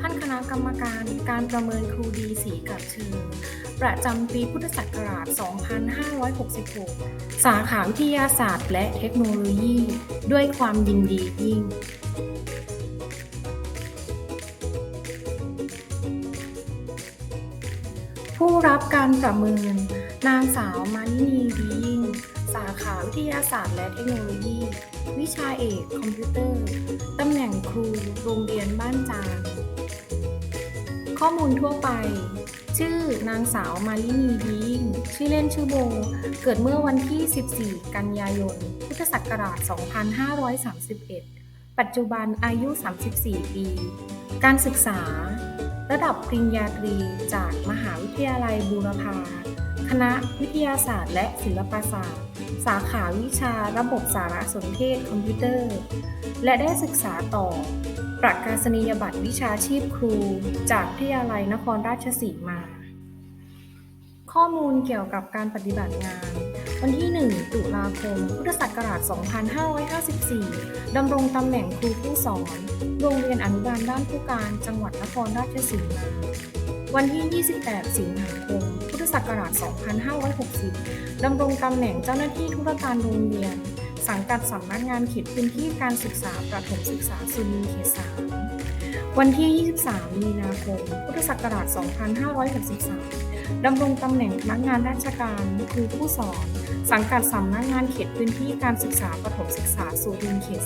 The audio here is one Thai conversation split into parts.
ท่านคณะกรรมการการประเมินครูดีสีกับเชิงประจำปีพุทธศักราช 2566 สาขาวิทยาศาสตร์และเทคโนโลยี ด้วยความยินดียิ่งผู้รับการประเมิน นางสาวมานินีดี วิทยาศาสตร์และเทคโนโลยี วิชาเอกคอมพิวเตอร์ ตำแหน่งครูโรงเรียนบ้านจาง ข้อมูลทั่วไป ชื่อนางสาวมาลินีดียิ่งชื่อเล่นชื่อโบเกิดเมื่อวันที่ 14 กันยายน พุทธศักราช 2531 ปัจจุบันอายุ 34 ปี การศึกษา ระดับปริญญาตรีจากมหาวิทยาลัยบูรพาคณะวิทยาศาสตร์และศิลปศาสตร์ สาขาวิชาระบบสารสนเทศคอมพิวเตอร์ และได้ศึกษาต่อ ประกาศนียบัตรวิชาชีพครู จากวิทยาลัยนครราชสีมา ข้อมูลเกี่ยวกับการปฏิบัติงาน วันที่ 1 ตุลาคม พุทธศักราช 2554 ดำรงตำแหน่งครูผู้สอน โรงเรียนอนุบาลด้านผู้การจังหวัดนครราชสีมาวันที่ 28 สิงหาคม พุทธศักราช 2560 ดำรงตำแหน่งเจ้าหน้าที่ธุรการโรงเรียน สังกัดสำนักงานเขตพื้นที่การศึกษาประถมศึกษาสุรินทร์เขต3วันที่ 23 มีนาคม พุทธศักราช 2563 ดำรงตำแหน่งพนักงานราชการครูผู้สอน สังกัดสำนักงานเขตพื้นที่การศึกษาประถมศึกษาสุรินทร์เขต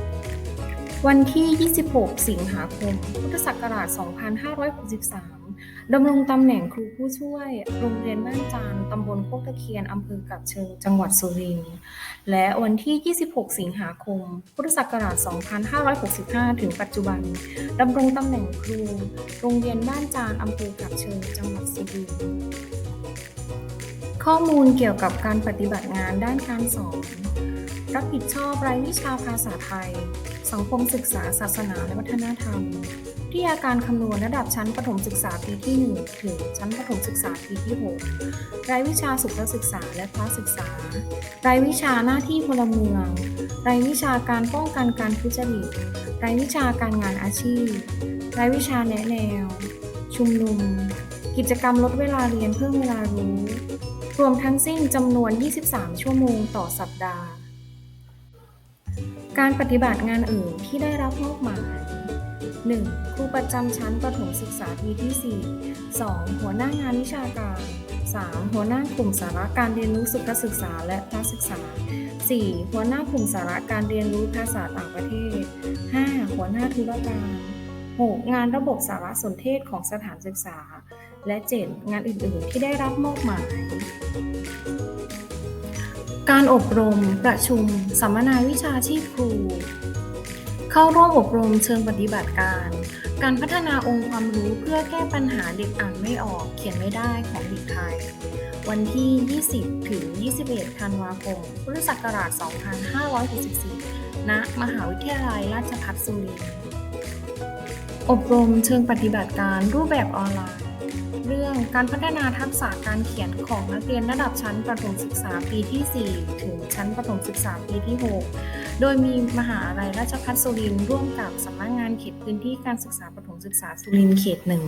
3วันที่ 26 สิงหาคม พุทธศักราช 2563 ดำรงตำแหน่งครูผู้ช่วย โรงเรียนบ้านจานตำบลโคกตะเคียนอำเภอกับเชิงจังหวัดสุรินทร์และวันที่ 26 สิงหาคม พุทธศักราช 2565 ถึงปัจจุบันดำรงตำแหน่งครู โรงเรียนบ้านจานอำเภอกับเชิงจังหวัดสุรินทร์ข้อมูลเกี่ยวกับการปฏิบัติงานด้านการสอนรับผิดชอบรายวิชาภาษาไทย สังคมศึกษา ศาสนาและวัฒนธรรม ที่อาการคำนวณระดับชั้นประถมศึกษาปีที่ 1 ถึงชั้นประถมศึกษาปีที่ 6 รายวิชาสุขศึกษาและพละศึกษา รายวิชาหน้าที่พลเมือง รายวิชาการป้องกันการทุจริต รายวิชาการงานอาชีพ รายวิชาแนะแนว ชุมนุม กิจกรรมลดเวลาเรียนเพิ่มเวลารู้ รวมทั้งสิ้นจำนวน 23 ชั่วโมงต่อสัปดาห์ การปฏิบัติงานอื่นที่ได้รับมอบหมาย 1. ครูประจำชั้นประถมศึกษาปีที่ 4 2. หัวหน้างานวิชาการ 3. หัวหน้ากลุ่มสาระการเรียนรู้สุขศึกษาและพละศึกษา 4. หัวหน้ากลุ่มสาระการเรียนรู้ภาษาต่างประเทศ 5. หัวหน้าธุรการ 6. งานระบบสารสนเทศของสถานศึกษา และ 7. งานอื่น ๆ ที่ได้รับมอบหมาย การอบรม ประชุม สัมมนาวิชาชีพครู เข้าร่วมอบรมเชิงปฏิบัติการ การพัฒนาองค์ความรู้เพื่อแก้ปัญหาเด็กอ่านไม่ออกเขียนไม่ได้ของเด็กไทย วันที่ 20 ถึง 21 ธันวาคม พุทธศักราช 2564 ณ มหาวิทยาลัยราชภัฏสุรินทร์ อบรมเชิงปฏิบัติการรูปแบบออนไลน์ เรื่องการพัฒนาทักษะการเขียนของนักเรียนระดับชั้นประถมศึกษาปีที่ 4 ถึงชั้นประถมศึกษาปีที่ 6 โดยมีมหาลัยราชภัฏสุรินทร์ร่วมกับสำนักงานเขตพื้นที่การศึกษาประถมศึกษาสุรินทร์เขตหนึ่ง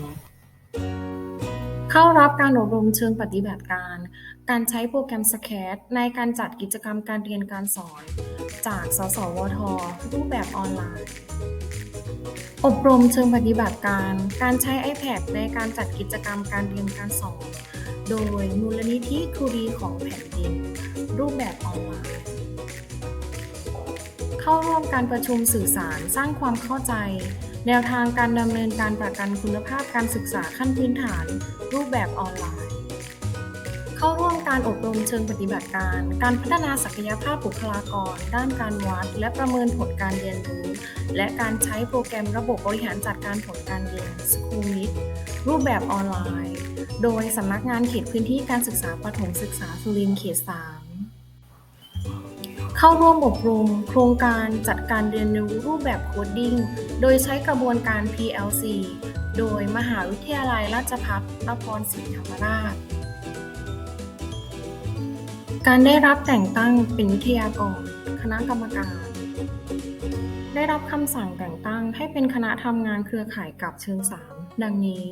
เข้ารับการอบรมเชิงปฏิบัติการ การใช้โปรแกรมสแคทในการจัดกิจกรรมการเรียนการสอน จากสสวท รูปแบบออนไลน์ อบรมเชิงปฏิบัติการ การใช้ iPad ในการจัดกิจกรรมการเรียนการสอน โดยมูลนิธิครูดีของแผ่นดิน รูปแบบออนไลน์ เข้าร่วมการประชุมสื่อสารสร้างความเข้าใจ แนวทางการดำเนินการประกันคุณภาพการศึกษาขั้นพื้นฐาน รูปแบบออนไลน์ เข้าร่วมการอบรมเชิงปฏิบัติการ การพัฒนาศักยภาพบุคลากร ด้านการวัด และประเมินผลการเรียนรู้ และการใช้โปรแกรมระบบบริหารจัดการผลการเรียน Schoolmeet รูปแบบออนไลน์ โดยสำนักงานเขตพื้นที่การศึกษาประถมศึกษาสุรินทร์เขต3 เข้าร่วมอบรม โครงการจัดการเรียนรู้รูปแบบโคดดิ้ง โดยใช้กระบวนการ PLC โดยมหาวิทยาลัยราชภัฏนครศรีธรรมราช การได้รับแต่งตั้งเป็นวิทยากร คณะกรรมการ ได้รับคำสั่งแต่งตั้งให้เป็นคณะทำงานเครือข่ายกับเชิงสามดังนี้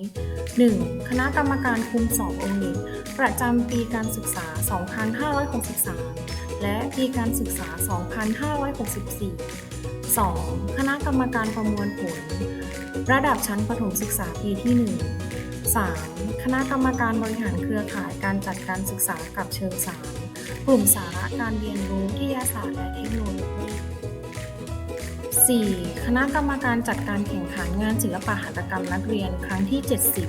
1. คณะกรรมการคุมสอบโอเน็ตประจำปีการศึกษา 2563 และปีการศึกษา 2564 2. คณะกรรมการประมวลผล ระดับชั้นประถมศึกษาปีที่ 1 3. คณะกรรมการบริหารเครือข่ายการจัดการศึกษากับเชิงสามกลุ่มสาระการเรียนรู้วิทยาศาสตร์และเทคโนโลยี 4. คณะกรรมการจัดการแข่งขันงานศิลปะหัตถกรรมนักเรียนครั้งที่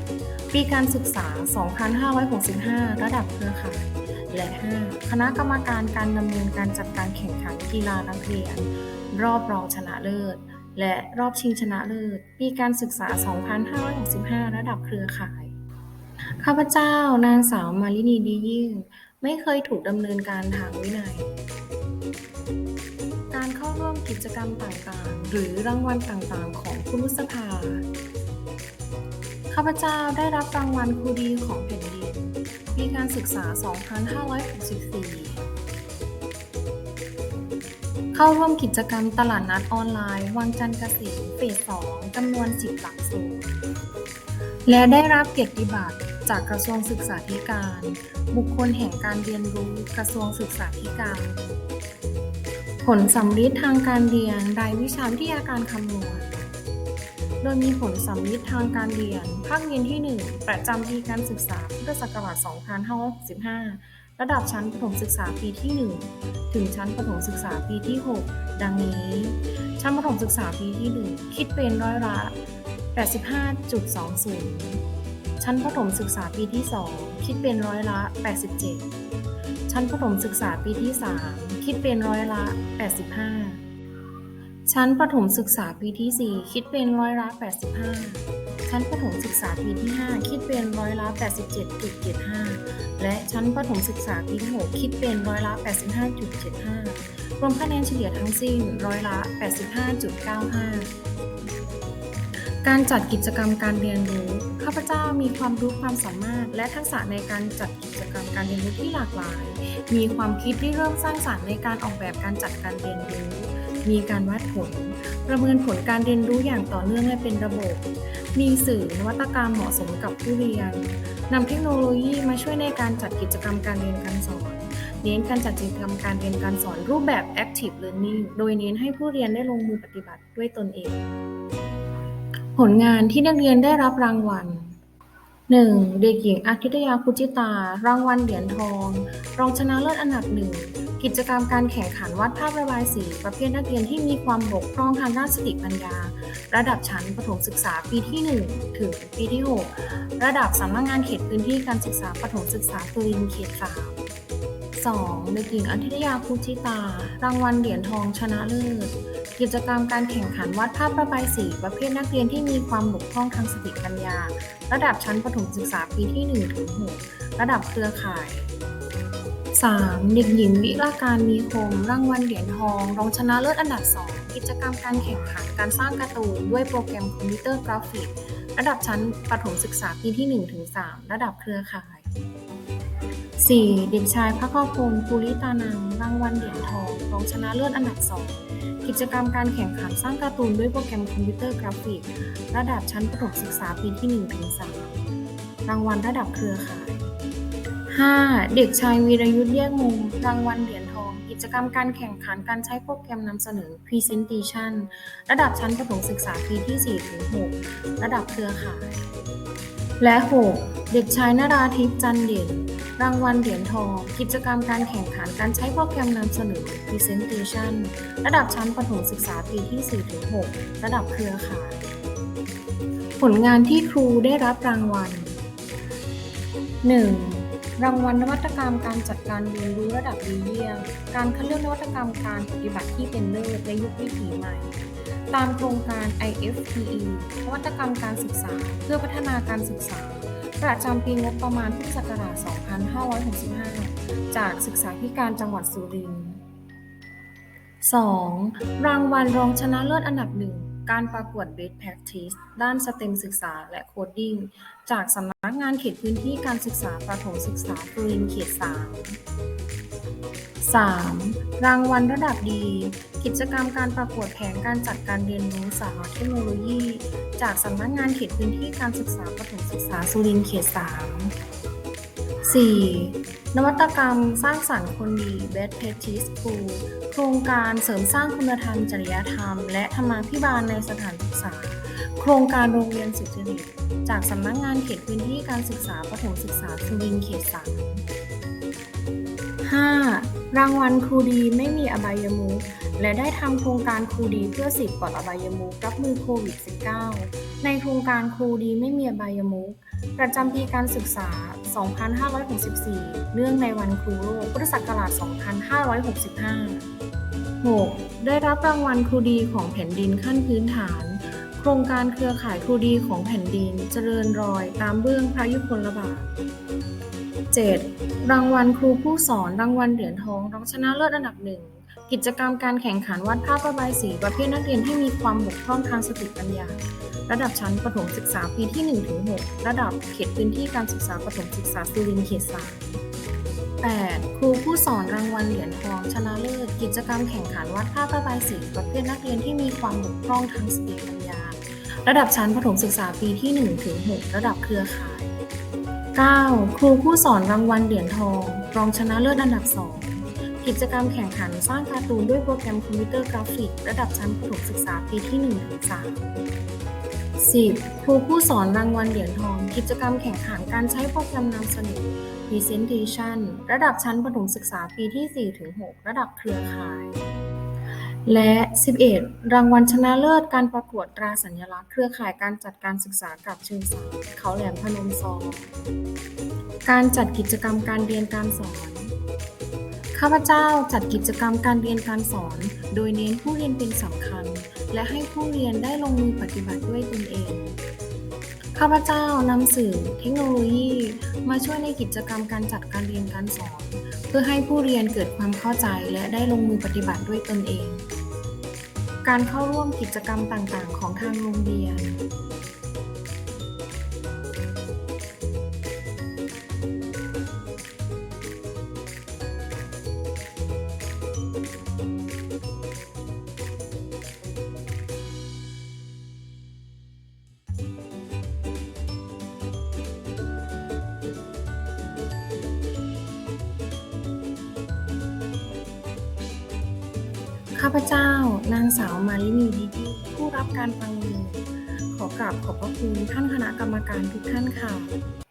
70 ปีการศึกษา 2565 ระดับเครือข่าย และ 5. คณะกรรมการการดำเนินการจัดการแข่งขันกีฬานักเรียน รอบรองชนะเลิศ และรอบชิงชนะเลิศ ปีการศึกษา 2565 ระดับเครือข่าย ข้าพเจ้านางสาวมาลินีดียิ่ง ไม่เคยถูกดำเนินการทางวินัย การเข้าร่วมกิจกรรมต่างๆ หรือรางวัลต่างๆ ของครุสภาข้าพเจ้าได้รับรางวัลครูดีของแผ่น ปีการศึกษา 2564 เข้าร่วมกิจกรรมตลาดนัดออนไลน์ วังจันทร์เกษมเฟส 2 จำนวน 10 หลักสูตร และได้รับเกียรติบัตรจากกระทรวงศึกษาธิการ บุคคลแห่งการเรียนรู้กระทรวงศึกษาธิการ ผลสำลิดทางการเรียนรายวิชาวิทยาการคำนวณ โดยมีผลสำลิดทางการเรียน ภาคเรียนที่ 1 ประจำปีการศึกษาพุทธศักราช 2565 ระดับชั้นประถมศึกษาปีที่ 1 ถึงชั้นประถมศึกษาปีที่ 6 ดังนี้ ชั้นประถมศึกษาปีที่ 1 คิดเป็นร้อยละ 85.20 ชั้นประถมศึกษาปีที่ 2 คิดเป็นร้อยละ 87 ชั้นประถมศึกษาปีที่ 3 คิดเป็นร้อยละ 85 ชั้นประถมศึกษาปีที่ 4 คิดเป็นร้อยละ 85 ชั้นประถมศึกษาปีที่ 5 คิดเป็นร้อยละ 87.75 และชั้นประถมศึกษาปีที่ 6 คิดเป็นร้อยละ 85.75 รวมคะแนนเฉลี่ยทั้งสิ้นร้อยละ 85.95 การจัดกิจกรรมการเรียนรู้ ข้าพเจ้ามีความรู้ความสามารถ และทักษะในการจัดกิจกรรมการเรียนรู้ที่หลากหลาย มีความคิดที่เริ่มสร้างสรรค์ในการออกแบบการจัดการเรียนรู้ มีการวัดผล ประเมินผลการเรียนรู้อย่างต่อเนื่องและเป็นระบบ มีสื่อนวัตกรรมเหมาะสมกับผู้เรียนนำเทคโนโลยีมาช่วยในการจัดกิจกรรมการเรียนการสอนเน้นการจัดกิจกรรมการเรียนการสอนรูปแบบ active learning โดยเน้นให้ผู้เรียนได้ลงมือปฏิบัติด้วยตนเอง ผลงานที่นักเรียนได้รับรางวัล 1. เด็กหญิงอาทิตยาคุจิตา รางวัลเหรียญทอง รองชนะเลิศอันดับหนึ่ง กิจกรรมการแข่งขันวาดภาพระบายสี ประเภทนักเรียนที่มีความบกพร่องทางด้านสติปัญญา ระดับชั้นประถมศึกษาปีที่ 1 ถึงปีที่ 6 ระดับสำนักงานเขตพื้นที่การศึกษาประถมศึกษาสุรินเขต3 2. เด็กหญิงอาทิตยาคุจิตา รางวัลเหรียญทองชนะเลิศ กิจกรรมการแข่งขันวาดภาพระบายสี ประเภทนักเรียนที่มีความบกพร่องทางสติปัญญา ระดับชั้นประถมศึกษาปีที่1ถึง6ระดับเครือข่าย 3. เด็กหญิงวิราการมีคมรางวัลเหรียญทอง รองชนะเลิศอันดับ 2 กิจกรรมการแข่งขันการสร้างการ์ตูนด้วยโปรแกรมคอมพิวเตอร์กราฟิก ระดับชั้นประถมศึกษาปีที่1ถึง3ระดับเครือข่าย 4. เด็กชายพระข้อพงศ์ภูริตานังรางวัลเหรียญทอง รองชนะเลิศอันดับ 2 กิจกรรมการแข่งขันสร้างการ์ตูนด้วยโปรแกรมคอมพิวเตอร์กราฟิก ระดับชั้นประถมศึกษาปีที่1ถึง3รางวัลระดับเครือข่าย 5. เด็กชายวีรยุทธเรียกมุม รางวัลเหรียญทอง กิจกรรมการแข่งขันการใช้โปรแกรมนำเสนอ Presentation ระดับชั้นประถมศึกษาปีที่4ถึง6ระดับเครือข่าย และ 6. เด็กชายนราทิพย์จันเด่น รางวัลเหรียญทอง กิจกรรมการแข่งขันการใช้โปรแกรมนำเสนอ Presentation ระดับชั้นประถมศึกษาปีที่4ถึง6ระดับเครือข่าย ผลงานที่ครูได้รับรางวัล 1. รางวัลนวัตกรรมการจัดการเรียนรู้ระดับดีเยี่ยม การคัดเลือกนวัตกรรมการปฏิบัติที่เป็นเลิศในยุควิถีใหม่ ตามโครงการ IFPE นวัตกรรมการศึกษาเพื่อพัฒนาการศึกษา ประจำปีงบประมาณพุทธศักราช 2565 จากศึกษาธิการจังหวัดสุรินทร์ 2. รางวัลรองชนะเลิศอันดับหนึ่ง การประกวด Best Practice ด้านสเต็มศึกษาและโคดดิ้ง จากสำนักงานเขตพื้นที่การศึกษาประถมศึกษาสุรินทร์เขต 3 3. รางวัลระดับดี กิจกรรมการประกวดแผนการจัดการเรียนรู้สารเทคโนโลยี จากสำนักงานเขตพื้นที่การศึกษาประถมศึกษาสุรินทร์เขต 3 4. นวัตกรรมสร้างสรรค์คนดี Best Practice School โครงการเสริมสร้างคุณธรรม จริยธรรม และธรรมาภิบาลในสถานศึกษา โครงการโรงเรียนสุจริตจากสำนักงานเขตพื้นที่การศึกษาประถมศึกษาสุรินทร์เขต 3 5. รางวัลครูดีไม่มีอบายมุขและได้ทำโครงการครูดีเพื่อสิทธิ์ปลอดอบายมุขรับมือโควิด -19 ในโครงการครูดีไม่มีอบายมุขประจำปีการศึกษา 2564 เนื่องในวันครูโลกพุทธศักราช 2565 6. ได้รับรางวัลครูดีของแผ่นดินขั้นพื้นฐาน โครงการเครือข่ายครูดีของแผ่นดินเจริญรอยตามเบื้องพระยุคลบาท 7. รางวัลครูผู้สอนรางวัลเหรียญทองรองชนะเลิศอันดับหนึ่งกิจกรรมการแข่งขันวาดภาพระบายสีประเภทนักเรียนที่มีความบกพร่องทางสติปัญญา ระดับชั้นประถมศึกษาปีที่ 1-6 ระดับเขตพื้นที่การศึกษาประถมศึกษาสุรินทร์เขต3 8. ครูผู้สอนรางวัลเหรียญทองชนะเลิศ กิจกรรมแข่งขันวาดภาพระบายสีประเภทนักเรียนที่มีความบกพร่องทางสติปัญญา ระดับชั้นประถมศึกษาปีที่ 1-6 ระดับเครือข่าย 9. ครูผู้สอนรางวัลเหรียญทอง รองชนะเลิศอันดับ 2 กิจกรรมแข่งขันสร้างการ์ตูนด้วยโปรแกรมคอมพิวเตอร์กราฟิก ระดับชั้นประถมศึกษาปีที่1-3 10. ครูผู้สอนรางวัลเหรียญทอง กิจกรรมแข่งขันการใช้โปรแกรมนำเสนอ Presentation ระดับชั้นประถมศึกษาปีที่4-6ระดับเครือข่าย และ 11 รางวัลชนะเลิศการประกวดตราสัญลักษณ์ เครือข่ายการจัดการศึกษากับเชิงสาเขาแหลมพนมซองการจัดกิจกรรมการเรียนการสอนข้าพเจ้าจัดกิจกรรมการเรียนการสอน โดยเน้นผู้เรียนเป็นสำคัญ และให้ผู้เรียนได้ลงมือปฏิบัติด้วยตนเอง ข้าพเจ้านำสื่อเทคโนโลยีมาช่วยในกิจกรรมการจัดการเรียนการสอน เพื่อให้ผู้เรียนเกิดความเข้าใจและได้ลงมือปฏิบัติด้วยตนเอง การเข้าร่วมกิจกรรมต่าง ๆ ของทางโรงเรียน ข้าพเจ้านางสาวมาลินีดีดีผู้รับการฟังเมินขอกราบขอบพระคุณท่านคณะกรรมการทุกท่านค่ะ